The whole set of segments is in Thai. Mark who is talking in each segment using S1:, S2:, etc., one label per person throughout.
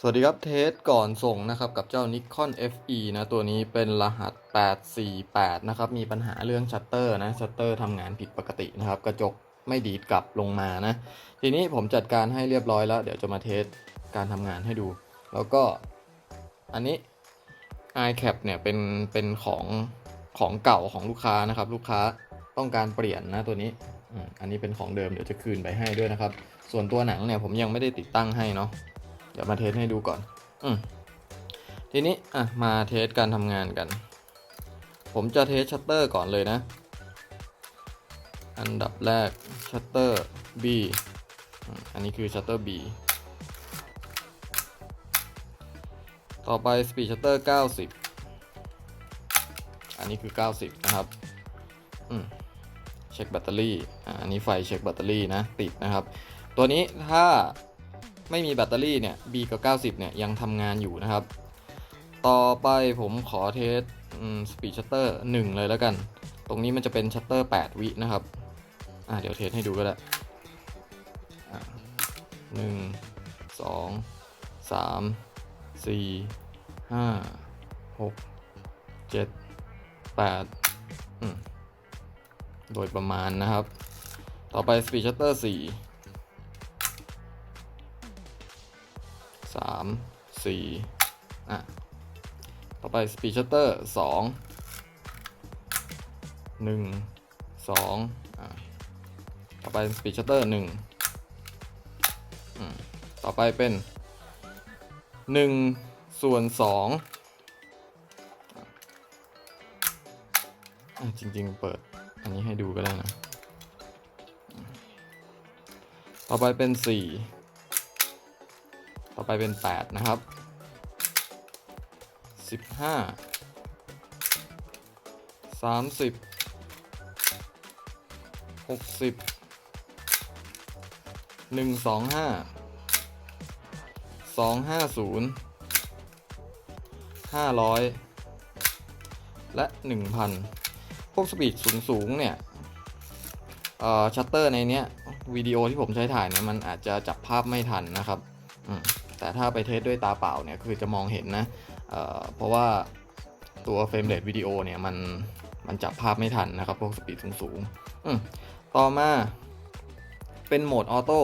S1: สวัสดีครับเทสก่อนส่งนะครับกับเจ้า Nikon FE นะตัวนี้เป็นรหัส 848 นะครับ มีปัญหาเรื่องชัตเตอร์นะชัตเตอร์ทำงานผิดปกตินะครับ กระจกไม่ดีดกลับลงมานะ ทีนี้ผมจัดการให้เรียบร้อยแล้ว เดี๋ยวจะมาเทสการทำงานให้ดู แล้วก็อันนี้ iCap เนี่ยเป็นเป็นของของเก่าของลูกค้านะครับ ลูกค้าต้องการเปลี่ยนนะตัวนี้อันนี้เป็นของเดิมเดี๋ยวจะคืนไปให้ด้วยนะครับ ส่วนตัวหนังเนี่ยผมยังไม่ได้ติดตั้งให้เนาะ เดี๋ยวมาเทสให้ดูก่อน อืมทีนี้อะมาเทสการทำงานกัน ผมจะเทสชัตเตอร์ก่อนเลยนะ อันดับแรกชัตเตอร์ B อันนี้คือชัตเตอร์ B ต่อไป Speed Shutter 90 อันนี้คือ 90 นะครับ อืมเช็คแบตเตอรี่ อันนี้ไฟเช็คแบตเตอรี่นะ ติดนะครับ ตัวนี้ถ้า ไม่มีแบตเตอรี่เนี่ย B กับ90 เนี่ยยังทำงานอยู่นะครับ ต่อไปผมขอเทสสปีดชัตเตอร์1เลยแล้วกัน ตรงนี้มันจะเป็นชัตเตอร์ 8 วินะครับ อ่าเดี๋ยวเทสให้ดูก็ได้หนึ่งสองสามสี่ห้าหกเจ็ดแปดโดยประมาณนะครับ ต่อไป Speed Shutter 4 สามสี่อะ ต่อไป Speed Shutter สองหนึ่งสองอะ ต่อไป Speed Shutter หนึ่งต่อไปเป็นหนึ่งส่วนสองอะจริง ๆ เปิดอันนี้ให้ดูก็ได้นะ ต่อไปเป็นสี่ อไปเป็น 8 นะครับ 15 30 60 125 250 500 และ 1,000 พวกสปีดสูงๆเนี่ยชัตเตอร์ในเนี้ยวิดีโอที่ผมใช้ถ่ายเนี่ยมันอาจจะจับภาพไม่ทันนะครับอืม แต่ถ้าไปเทสด้วยตาเปล่าเนี่ยคือจะมองเห็นนะเเพราะว่าตัวเฟรมเรทวิดีโอเนี่ยมันมันจับภาพไม่ทันนะครับ พวกสปีดสูงๆต่อมาเป็นโหมดออโต้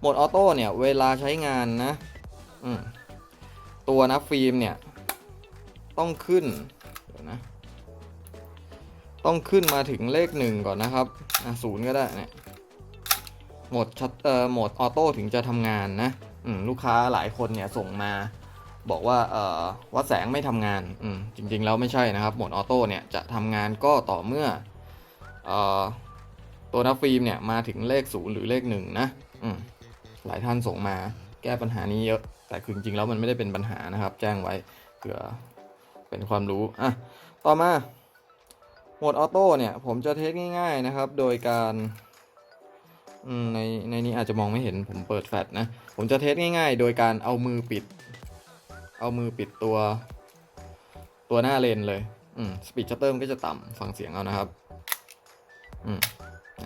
S1: โหมดออโต้เนี่ยเวลาใช้งานนะตัวนับฟิล์มเนี่ยต้องขึ้นเดี๋ยวนะต้องขึ้นมาถึงเลขหนึ่งก่อนนะครับศูนย์ก็ได้เนี่ยโหมดชัตเอ่อโหมดออโต้ถึงจะทำงานนะ ลูกค้าหลายคนเนี่ยส่งมา บอกว่าเอ่อวัดแสงไม่ทำงานอืมจริงๆแล้วไม่ใช่นะครับโหมดออโต้เนี่ยจะทำงานก็ต่อเมื่อเอ่อตัวนับฟิล์มเนี่ยมาถึงเลขศูนย์หรือเลขหนึ่งนะอืมหลายท่านส่งมาแก้ปัญหานี้เยอะ แต่คือจริงๆแล้วมันไม่ได้เป็นปัญหานะครับ แจ้งไว้เผื่อเป็นความรู้อะต่อมาโหมดออโต้เนี่ยผมจะเทสง่าย ๆนะครับ โดยการ ในในนี้อาจจะมองไม่เห็นผมเปิดแฟลชนะ ผมจะเทสง่าย ๆ โดยการเอามือปิด เอามือปิดตัว ตัวหน้าเลนเลยอืมสปีดชัตเตอร์มันก็จะต่ำฟังเสียงเอานะครับ อืม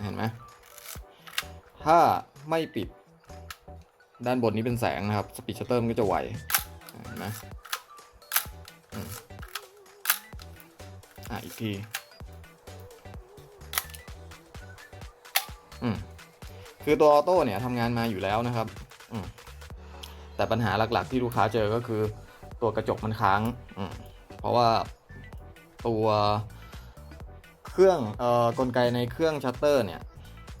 S1: เห็นไหมถ้าไม่ปิด ด้านบนนี้เป็นแสงนะครับสปีดชัตเตอร์มันก็จะไวเห็นไหมอืมอะอีกที อืม คือตัวออโต้เนี่ยทำงานมาอยู่แล้วนะครับแต่ปัญหาหลักๆที่ลูกค้าเจอก็คือ ตัวกระจกมันค้างเพราะว่าตัวเครื่องออกลไกในเครื่องชัตเตอร์เนี่ย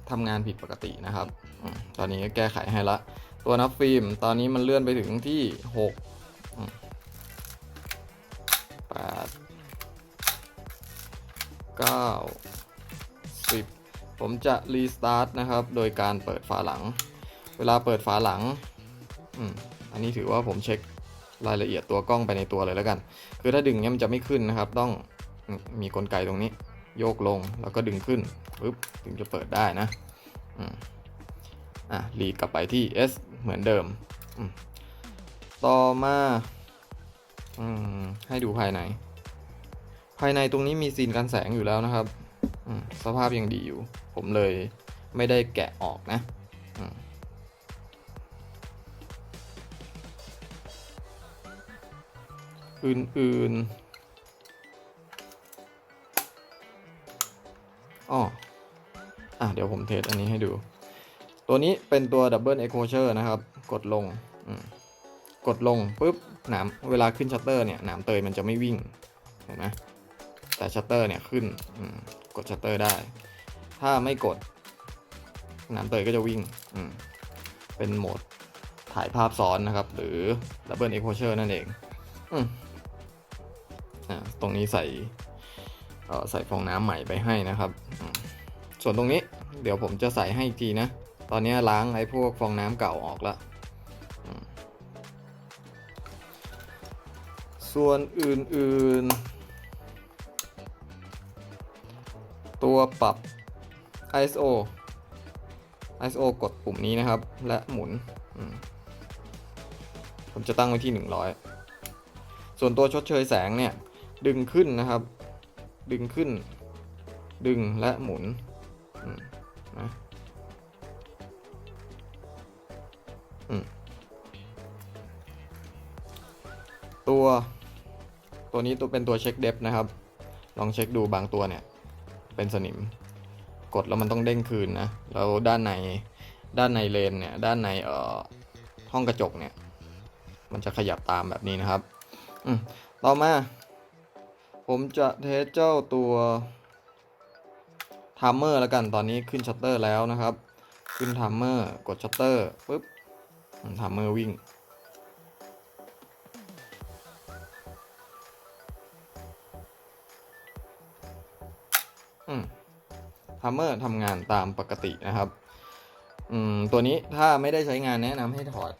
S1: ทำงานผิดปกตินะครับอตอนนี้ก็แก้ไขให้ละ ตัวนับฟิล์มตอนนี้มันเลื่อนไปถึงที่6อืมแปดเก้า ผมจะรีสตาร์ทนะครับ โดยการเปิดฝาหลัง เวลาเปิดฝาหลังอันนี้ถือว่าผมเช็ครายละเอียดตัวกล้องไปในตัวเลยแล้วกัน คือถ้าดึงเนี้ยมันจะไม่ขึ้นนะครับ ต้องมีกลไกตรงนี้ โยกลงแล้วก็ดึงขึ้นปุ๊บถึงจะเปิดได้นะอะรีกลับไปที่ S เหมือนเดิม ต่อมาอมให้ดูภายใน ภายในตรงนี้มีซีนกันแสงอยู่แล้วนะครับ สภาพยังดีอยู่ ผมเลยไม่ได้แกะออกนะอืมอื่นๆอ๋ออะเดี๋ยวผมเทสอันนี้ให้ดู ตัวนี้เป็นตัว Double Exposure นะครับ กดลง กดลงปุ๊บหนามเวลาขึ้นชัตเตอร์เนี่ยหนามเตยมันจะไม่วิ่งเห็นไหม แต่ชัตเตอร์เนี่ยขึ้นกดชัตเตอร์ได้ ถ้าไม่กดนามเตยก็จะวิ่งเป็นโหมดถ่ายภาพซ้อนนะครับ หรือ Double Exposure นั่นเองออตรงนี้ใส่ใส่ฟองน้ำใหม่ไปให้นะครับ ส่วนตรงนี้เดี๋ยวผมจะใส่ให้อีกทีนะ ตอนนี้ล้างไอ้พวกฟองน้ำเก่าออกแล้วส่วนอื่นๆ ตัวปรับ ISO ISO กดปุ่มนี้นะครับ และหมุน ผมจะตั้งไว้ที่ 100 ส่วนตัวชดเชยแสงเนี่ย ดึงขึ้นนะครับ ดึงขึ้น ดึงและหมุนมนะตัว ตัวนี้ตัวเป็นตัวเช็คเดฟนะครับ ลองเช็คดูบางตัวเนี่ย เป็นสนิม กดแล้วมันต้องเด้งคืนนะแล้วด้านในด้านในเลนเนี่ยด้านในเอ่อห้องกระจกเนี่ย มันจะขยับตามแบบนี้นะครับอืมต่อมา ผมจะเทสเจ้าตัวทามเมอร์แล้วกันตอนนี้ขึ้นชัตเตอร์แล้วนะครับ ขึ้นทามเมอร์กดชัตเตอร์ปุ๊บทามเมอร์วิ่ง ฮัมเมอร์ทำงานตามปกตินะครับอืมตัวนี้ถ้าไม่ได้ใช้งานแนะนำให้ถอด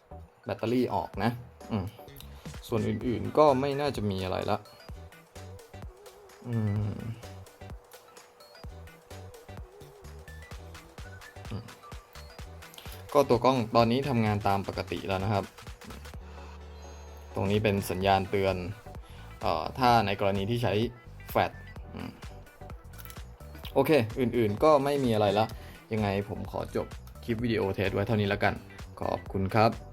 S1: แบตเตอรี่ออกนะอืมส่วนอื่นๆก็ไม่น่าจะมีอะไรละอืมก็ตัวกล้องตอนนี้ทำงานตามปกติแล้วนะครับ ตรงนี้เป็นสัญญาณเตือนออถ้าในกรณีที่ใช้แฟลช โอเค อื่นๆก็ไม่มีอะไรละ ยังไงผมขอจบคลิปวิดีโอเทสไว้เท่านี้แล้วกัน ขอบคุณครับ